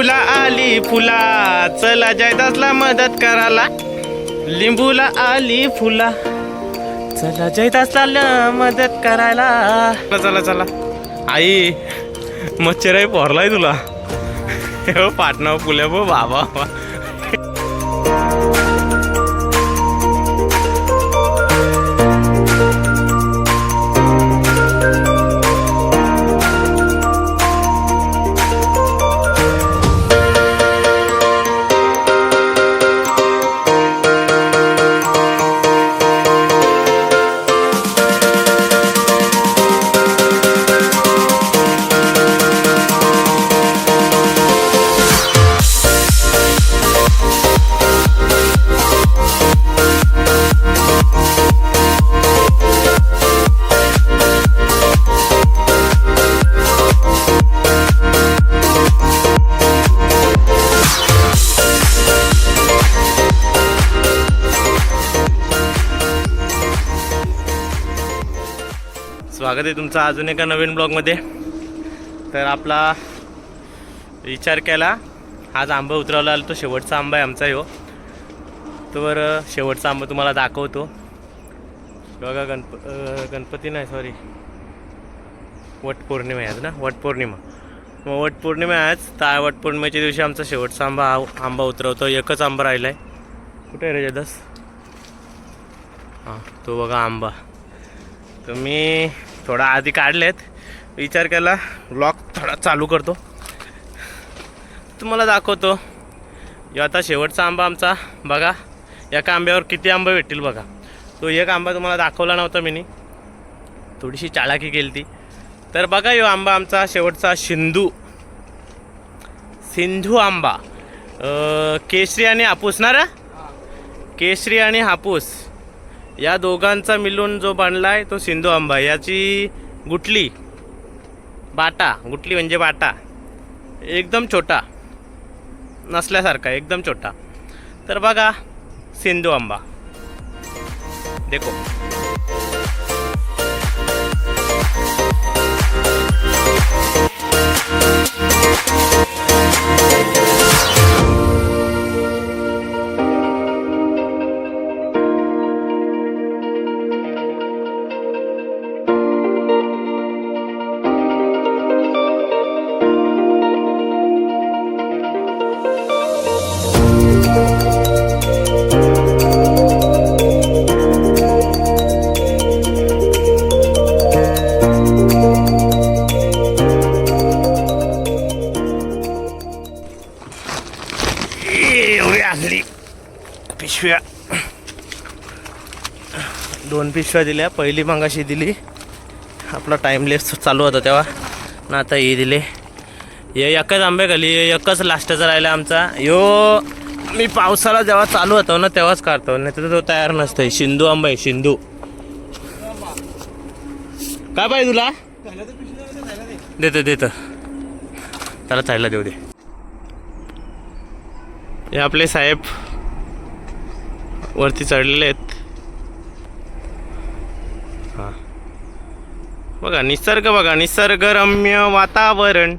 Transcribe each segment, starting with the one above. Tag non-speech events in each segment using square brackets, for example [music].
लिंबूला आली फुला. चला जयदासला मदत करायला. लिंबूला आली फुला. चला जयदासला मदत करायला. चला चला आई मच्छर पोरलाय तुला. पाटणा फुल्या बो बाबा. स्वागत आहे तुमचं अजून एका नवीन ब्लॉगमध्ये. तर आपला विचार केला आज आंबा उतरवला आला तो शेवटचा आंबा आहे आमचा ह्यो तर शेवटचा आंबा तुम्हाला दाखवतो. बघा गणप गणपती नाही सॉरी वटपौर्णिमा आहे आज ना वटपौर्णिमा मग वटपौर्णिमा आज तर वटपौर्णिमेच्या दिवशी आमचा शेवटचा आंबा हा आंबा उतरवतो एकच आंबा राहिला आहे कुठे आहे रे जदस हां तो बघा आंबा. तर मी थोडा आधी काढलेत. विचार केला ब्लॉग थोडा चालू करतो. तुम्हाला दाखवतो. आता शेवटचा आंबा आमचा. बघा एका आंब्यावर किती आंबे भेटतील बघा. तो एक आंबा तुम्हाला दाखवला नव्हता मी थोडीशी चालाकी केली ती तर बघा ह्यो आंबा आमचा शेवटचा सिंधू. सिंधू आंबा. अं, केसरी आणि हापूस ना रे? केसरी आणि हापूस. या दोघांचा मिळून जो बांधला आहे तो सिंधू आंबा. याची गुटली बाटा गुटली म्हणजे बाटा. एकदम छोटा. नसल्यासारखा एकदम छोटा. तर बघा सिंधू आंबा. देखो. एवढी आणली पिशव्या. दोन पिशव्या दिल्या. पहिली मागाशी दिली. आपला टाईमलेस चालू होता तेव्हा. ना आता ही दिले. हे एकच आंबे खाली. एकच लास्टचा राहिला आमचा. यो मी पावसाला जेव्हा चालू होतो ना तेव्हाच काढतो. नाही तर तो तयार नसतो शिंदू आंबा आहे शिंदू. काय पाहिजे तुला? देतो देतं. त्याला चायला देऊ दे. हे आपले साहेब वरती चढलेले आहेत. हां. बघा निसर्ग बघा निसर्गरम्य वातावरण.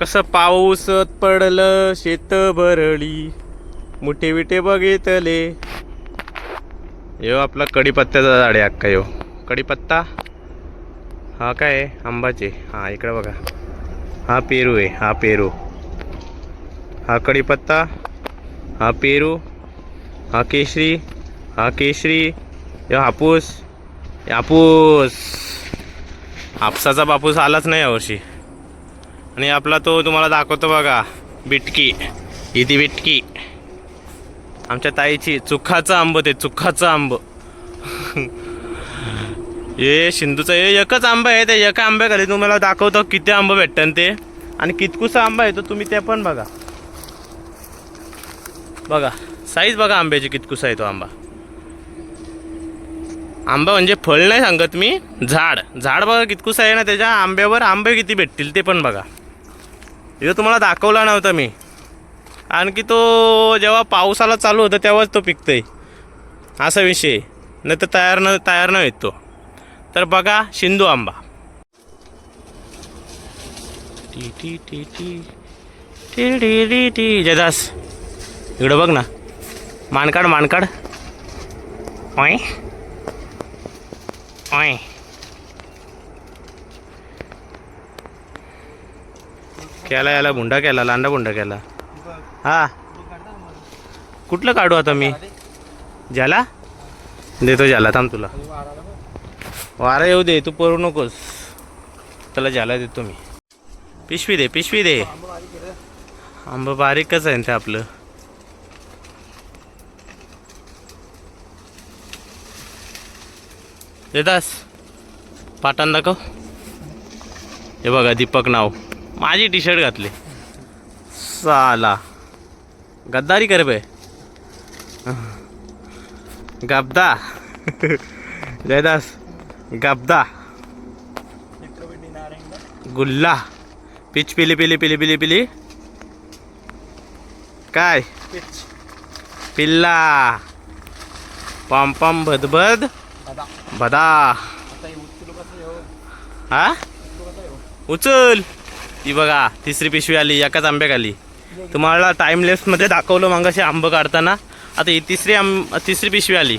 कसं पाऊसत पडलं शेत भरली मुठे विटे बघितले. यो आपला कडीपत्त्याचा झाड आहे अक्का यो. कडीपत्ता हा काय आहे? आंबाचे. हा इकडं बघा. हा पेरू आहे हा पेरू. हा कढीपत्ता हा पेरू हा केशरी हा केशरी हापूस हापूस. हापसाचा बापूस आलाच नाही यावर्षी आणि आपला तो तुम्हाला दाखवतो बघा बिटकी. ही ती बिटकी. आमच्या ताईची चुखाचं आंब ते चुखाचं आंब. [laughs] हे सिंधूचं हे एकच आंबा आहे ते एका आंब्याखाली तुम्हाला दाखवतो किती आंबा भेटतं ते. आणि कितकुसा आंबा आहे तो तुम्ही ते पण बघा. बघा साईज बघा आंब्याची कितकुसा आहे तो आंबा. आंबा म्हणजे फळ नाही सांगत मी झाड. झाड बघा कितकुसा आहे ना त्याच्या आंब्यावर आंबे किती भेटतील ते पण बघा. हे तुम्हाला दाखवला नव्हता मी. आणखी तो जेव्हा पावसाला चालू होतं तेव्हाच तो पिकतोय. असा विषय नाही तर तयार न तयार न येतो तर बघा शिंदू आंबा. टी टी टी टी. टी टी टी जदास इकडं बघ ना. मानकाड मानकाड. ओय. ओय. केला याला बुंडा केला लांडा बुंडा केला. हा. कुठलं काढू आता मी? ज्याला? देतो ज्याला थांब तुला. वारा येऊ दे तू पळू नकोस. त्याला ज्याला देतो मी. पिशवी दे पिशवी दे. आंबा बारीकच आहे ना ते आपलं. देतास? पाटान दाखव. हे बघा दीपक नाव. माझी टी शर्ट घातली. साला. गद्दारी कर बे. गब्दा. जयदास गब्दा. गुल्ला. पिच पिली पिली पिली पिली पिली. काय? पिल्ला. पम पम भदभद. बदा हा उचल ती बघा तिसरी पिशवी आली एकाच आंब्या खाली तुम्हाला टाइममध्ये दाखवलं मगाशी आंब काढताना आता ही तिसरी आंब तिसरी पिशवी आली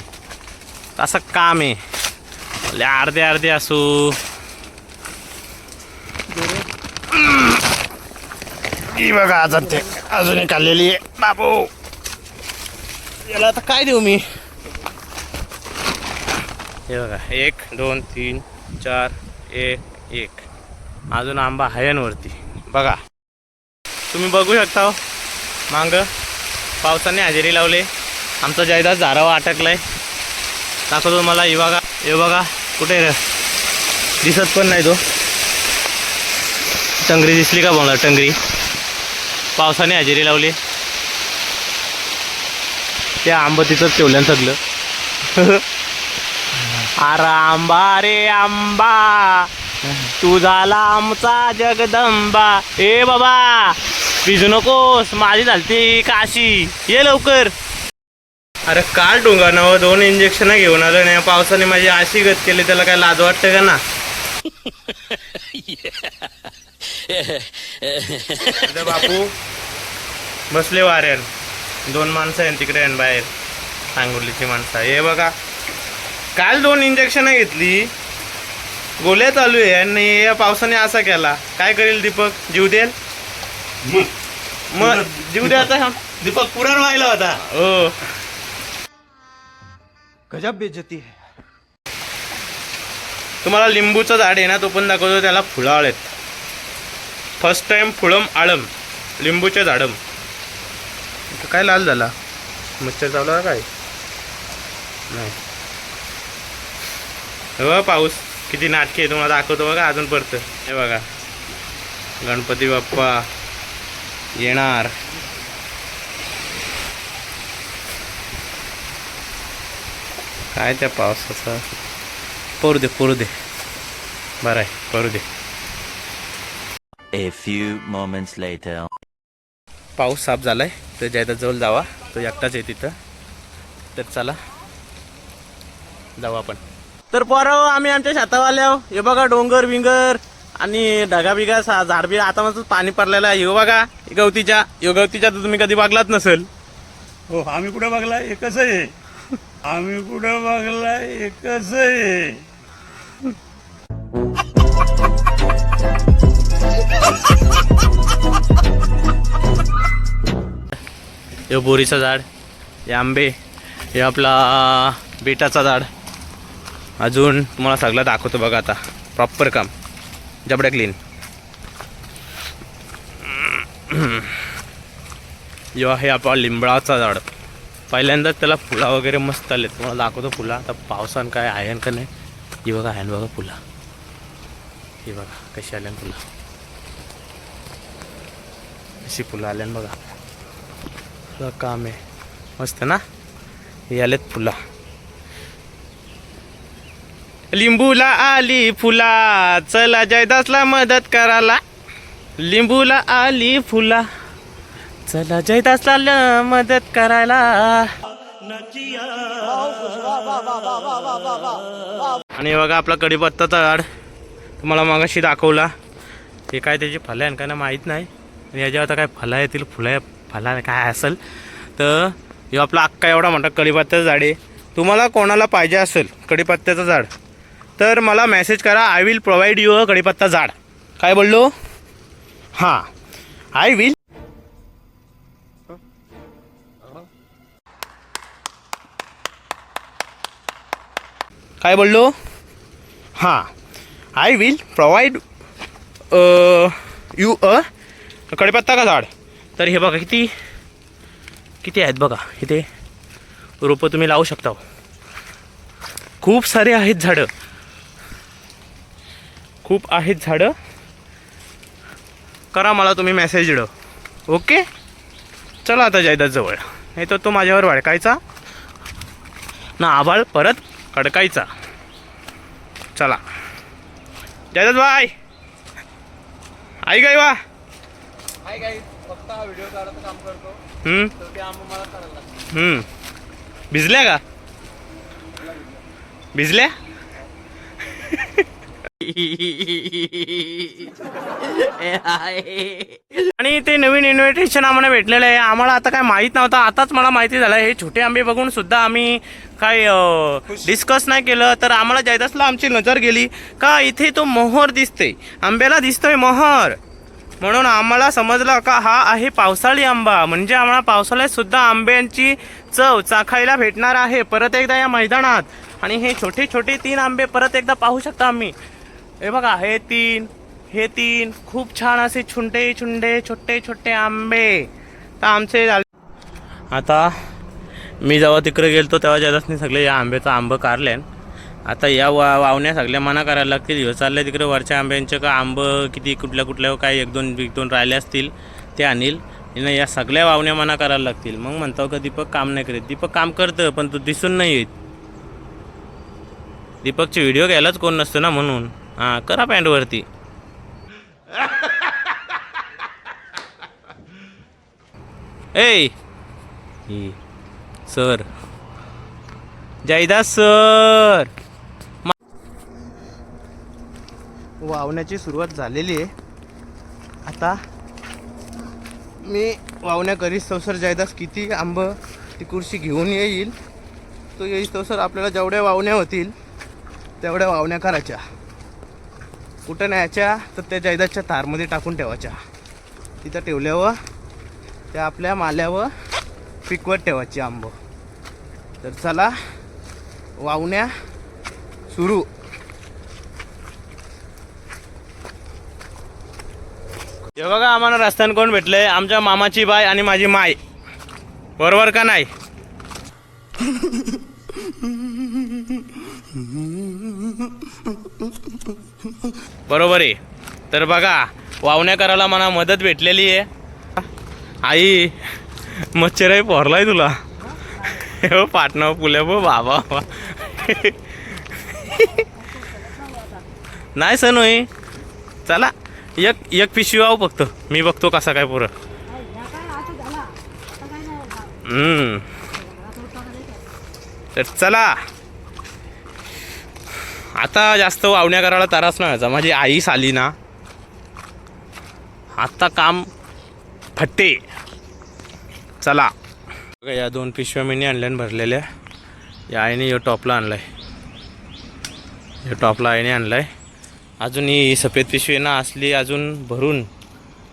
असं काम आहे अर्धे अर्धे असू ही बघा अजून ते अजून एक आलेली आहे बाबू याला आता काय देऊ मी हे बघा एक दोन तीन चार एक एक. अजून आंबा हायांवरती बघा. तुम्ही बघू शकता हो. मांग पावसाने हजेरी लावले. आमचा जायदाद झारावा अटकलाय. दाखवतो मला हे बघा हे बघा कुठे दिसत पण नाही तो. टंगरी दिसली का बोला टंगरी. पावसाने हजेरी लावली. ते आंबा तिथंच ठेवल्यान सगळं. [laughs] अरे आंबा रे आंबा. तू झाला आमचा जगदंबा. ए बाबा भिजू नकोस माझी झालती काशी. ये लवकर. अरे काल डोंगानावर दोन इंजेक्शन घेऊन आलो नाही पावसाने माझी अशी गत केली त्याला काय लाज वाटतं का ना? [laughs] बापू बसले वाऱ्यान. दोन माणसं आहेत तिकडे आणि बाहेर. सांगोलीची माणसं. हे बघा काल दोन इंजेक्शन घेतली. गोळ्या चालू आहे आणि या पावसाने असा केला. काय करेल दीपक? जीव देल मग. जीव द्या आता दीपक पुराण व्हायला होता. हो. गजब बेजती है. तुम्हाला लिंबूचं झाड आहे ना तो पण दाखवतो. त्याला फुलं आळेत फर्स्ट टाइम फुळम आळम. लिंबूचे झाडम. काय लाल झाला? मच्छर चावला काय? नाही. हे पाऊस. किती नाटके आहे तुम्हाला दाखवतो बघा अजून परत हे बघा. गणपती बाप्पा येणार. काय त्या पावसाचा? परू दे परू दे. बरं आहे परू दे. A few moments later. पाऊस साफ झालाय. तर जायदा जवळ जावा. तो एकटाच आहे तिथं. तर चला. जाऊ आपण. तर पोरं आम्ही आमच्या शेतावर आलो. हे बघा डोंगर बिंगर आणि ढगा बिगा सा झाड बी आता मस्त पाणी पडलेलं आहे. हे बघा हे गवतीच्या हे गवतीच्या तर तुम्ही कधी बघलाच नसेल. हो आम्ही कुठं बघला एकच आहे. आम्ही कुठं बघला एकच आहे. हे बोरीचं झाड हे आंबे हे आपला बेटाचा झाड. अजून तुम्हाला सगळं दाखवतो बघा आता. प्रॉपर काम. जबड्या क्लीन जेव्हा हे आपला लिंबळाचा झाड. पहिल्यांदाच त्याला फुला वगैरे मस्त आले तुम्हाला दाखवतो फुला. आता पावसान काय आहे का नाही. ही बघा आहे ना बघा फुला. ही बघा कशी आल्यान फुला. अशी फुलं आल्यान बघा. तुला काम आहे. मस्त ना? हे आलेत फुला. लिंबूला आली फुला. चला जयदासला मदत करायला. लिंबूला आली फुला. चला जयदासला ल- मदत करायला. आणि बघा आपला कडीपत्ता झाड तुम्हाला मगाशी दाखवला. ते काय त्याची फल्या का ना माहीत नाही. आणि याच्यावर आता काय फळं येतील फुलं फला काय असेल. तर हे आपला अक्का एवढा म्हणतात कडीपत्त्याचं झाड आहे. तुम्हाला कोणाला पाहिजे असेल कढीपत्त्याचं झाड? तर मला मेसेज करा. I will provide you a kadhipatta झाड. काय बोललो? हां. आय विल काय बोललो? हां. I will provide you a kadhipatta का झाड? तर हे बघा किती किती आहेत बघा इथे. रोपं तुम्ही लावू शकता. खूप सारे आहेत झाडं. खूप आहेत झाडं. करा मला तुम्ही मेसेज इड. ओके चला आता जायदात जवळ. नाही तर तो माझ्यावर वाढकायचा. ना आभाळ परत कडकायचा चला. जायदात बाय. आई गाय वा. काय फक्त हा व्हिडिओ काढायचं काम करतो. भिजल्या का? भिजल्या? आणि ते नवीन इन्व्हिटेशन आम्हाला भेटलेलं आहे. आम्हाला आता काय माहीत नव्हतं. आताच मला माहिती झालं. हे छोटे आंबे बघून सुद्धा आम्ही काय डिस्कस नाही केलं. तर आम्हाला जायदासला आमची नजर गेली. का इथे तो मोहर दिसते आंब्याला दिसतोय मोहर. म्हणून आम्हाला समजलं का हा आहे पावसाळी आंबा. म्हणजे आम्हाला पावसाळ्यात सुद्धा आंब्यांची चव चाखायला भेटणार आहे. परत एकदा या मैदानात. आणि हे छोटे छोटे तीन आंबे परत एकदा पाहू शकता आम्ही. हे बघा हे तीन हे तीन. खूप छान असे छुंटे छुंडे छोटे छोटे आंबे. तर आमचे झाले. आता मी जेव्हा तिकडे गेलतो तेव्हा जदासनी सगळे या आंब्याचं आंबं काढले आता या वा वावण्या सगळ्या मना करायला लागतील. ह्यो चालले तिकडे वरच्या आंब्यांचे का आंब किती कुठल्या कुठल्या काय एक दोन एक दोन राहिले असतील ते आणील. नाही या सगळ्या वावण्या मना करायला लागतील. मग म्हणतो का दीपक काम नाही करीत. दीपक काम करतं पण तू दिसून नाही येत. दीपकचे व्हिडिओ घ्यायलाच कोण नसतं ना म्हणून. हां करा पॅन्टवरती ए सर. जयदास सर. वावण्याची सुरुवात झालेली आहे. आता मी वावण्या तो सर जयदास किती आंब ती कुर्सी घेऊन येईल. तो येईल सर आपल्याला जेवढ्या वावण्या होतील तेवढ्या वावण्या करायच्या. कुठं न्यायच्या तर त्या जयदासच्या तारमध्ये टाकून ठेवायच्या. तिथं ठेवल्यावर त्या आपल्या माल्यावर पिकवत ठेवायची आंब. तर चला वावण्या सुरू. हे बघा आम्हाला रस्त्यानं कोण भेटलंय? आमच्या मामाची बाय आणि माझी माय बरोबर का नाही? बरोबर आहे. तर बघा वावण्या करायला मला मदत भेटलेली आहे. आई मच्छरही पोरलाय तुला. हो पाटणं पुल्या बो बाबा. नाही सण होई. चला एक एक पिशवी आहो फक्त. मी बघतो कसा काय पुरं. हम्म. तर चला. आता जास्त वावण्या करायला त्रास नाही व्हायचा. माझी आईस आली ना. आता काम फट्टे. चला. बघा, या दोन पिशव्या मी आणल्या भरलेल्या. या आईने यो टॉपला आणलाय. या टॉपला आईने आणलाय. अजून ही सफेद पिशवी ना असली अजून भरून.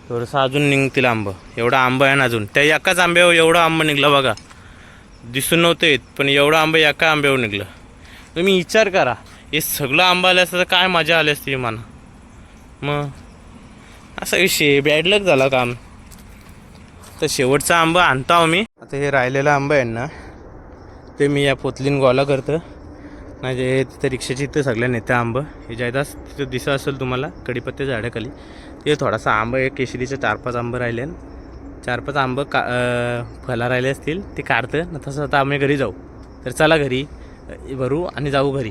थोडंसं अजून निघतील आंब. एवढा आंब आहे ना अजून. त्या एकाच आंब्यावर एवढं आंब निघला बघा. दिसून नव्हतं येत पण एवढं आंबं एका आंब्यावर निघलं. तुम्ही विचार करा. हे सगळं आंबा आलं असतं तर काय मजा आली असती म्हणा मग असा विषय बॅड लक झाला काम तर शेवटचा आंबा आणतो आम्ही. आता हे राहिलेला आंबा आहे ना ते मी या पोतलीन गोला करतं. म्हणजे तिथं रिक्षाची इथं सगळ्या नेत्या आंब. हे जायदास तिथं दिसत असेल तुम्हाला कडीपत्ते झाडाखाली. ते थोडासा आंबा एक केशरीचे चार पाच आंबं राहिले चार पाच आंबं का फला फळा राहिले असतील ते काढतं. न तसं आता आम्ही घरी जाऊ. तर चला घरी भरू आणि जाऊ घरी.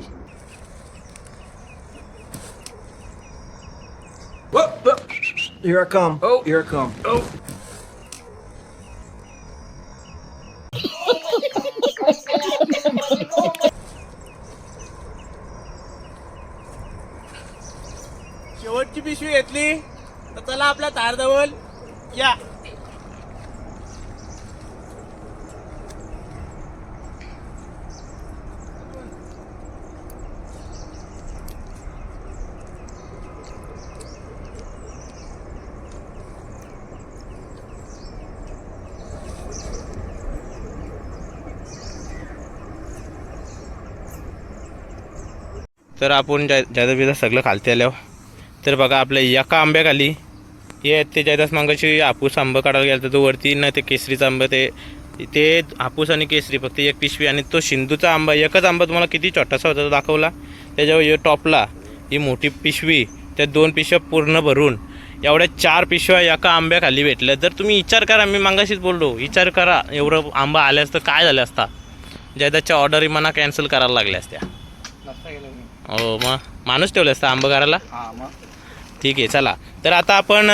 Here I come. Oh, here I come. शेवटची पिशवी घेतली. तर चला आपल्या तारजवळ या. तर आपण जय बिदा सगळं खालते आल्यावर. तर बघा आपल्या एका आंब्याखाली हे आहेत ते जयदास मांगाची हापूस आंबं काढायला गेला तर तो वरती ना ते केसरीचा आंबा ते ते हापूस आणि केसरी फक्त एक पिशवी आणि तो शिंदूचा आंबा. एकच आंबा तुम्हाला किती छोटासा होता तो दाखवला? त्याच्यावर हे टॉपला ही मोठी पिशवी त्या दोन पिशव्या पूर्ण भरून एवढ्या चार पिशव्या एका आंब्याखाली भेटल्या. जर तुम्ही विचार करा मी मागाशीच बोललो विचार करा एवढं आंबा आल्या असतं काय झालं असता? जयदासच्या ऑर्डरी मना कॅन्सल करायला लागल्या असत्या. गेलं हो मग माणूस ठेवलं असतं आंबा करायला हा ठीक आहे चला. तर आता आपण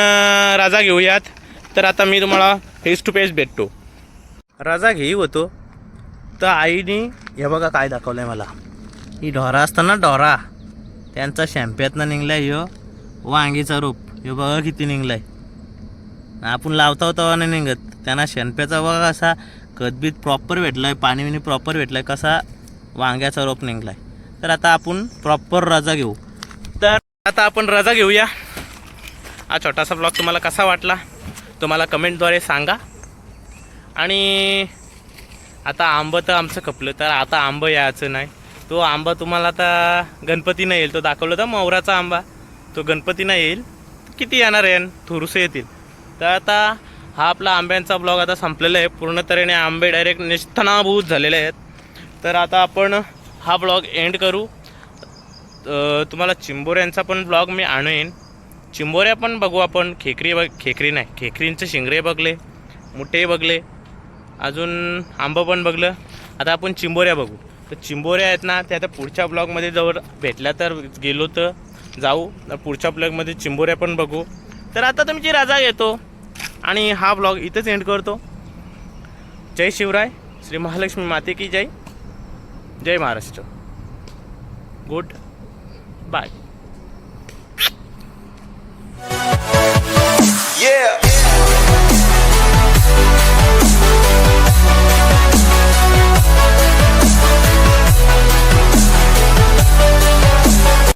राजा घेऊयात. तर आता मी तुम्हाला फेस टू फेस भेटतो. राजा घेऊ होतो. तर आईने हे बघा काय दाखवलं आहे मला. ही ढोरा असतं ना ढोरा. त्यांचा शॅम्प्यातनं निघलाय ह्यो वांगीचा रूप. ह्यो बघा किती निघलाय. आपण लावता होता नाही निघत. त्यांना शेणप्याचा बघा असा कदबीत प्रॉपर भेटलाय पाणी बिणी प्रॉपर भेटलाय कसा वांग्याचा रोप निघलाय. तर आता आपण प्रॉपर रजा घेऊ. तर आता आपण रजा घेऊया. हा छोटासा ब्लॉग तुम्हाला कसा वाटला तुम्हाला कमेंटद्वारे सांगा. आणि आता आंबं तर आमचं खपलं तर आता आंबं यायचं नाही. तो आंबा तुम्हाला आता गणपतीनं येईल. तो दाखवला तर मोहराचा आंबा. तो गणपतीनं येईल. किती येणार आहे? थोडंसं येतील. तर आता हा आपला आंब्यांचा ब्लॉग आता संपलेला आहे. पूर्ण तऱ्हेने आंबे डायरेक्ट निष्ठनाभूत झालेले आहेत. तर आता आपण हा ब्लॉग एंड करू. तुम्हाला चिंबोऱ्यांचा पण ब्लॉग मी आणेन. चिंबोऱ्या पण बघू आपण. खेकरी बघ खेकरी नाही खेकरींचे शिंगरे बघले मुठे बघले अजून आंबं पण बघलं. आता आपण चिंबोऱ्या बघू. तर चिंबोऱ्या आहेत ना त्या आता पुढच्या ब्लॉगमध्ये जवळ भेटल्या तर गेलो तर जाऊ. पुढच्या ब्लॉगमध्ये चिंबोऱ्या पण बघू. तर आता तुमची राजा येतो आणि हा ब्लॉग इथंच एंड करतो. जय शिवराय. श्री महालक्ष्मी माते की जय. जय महाराष्ट्र. Good bye Yeah.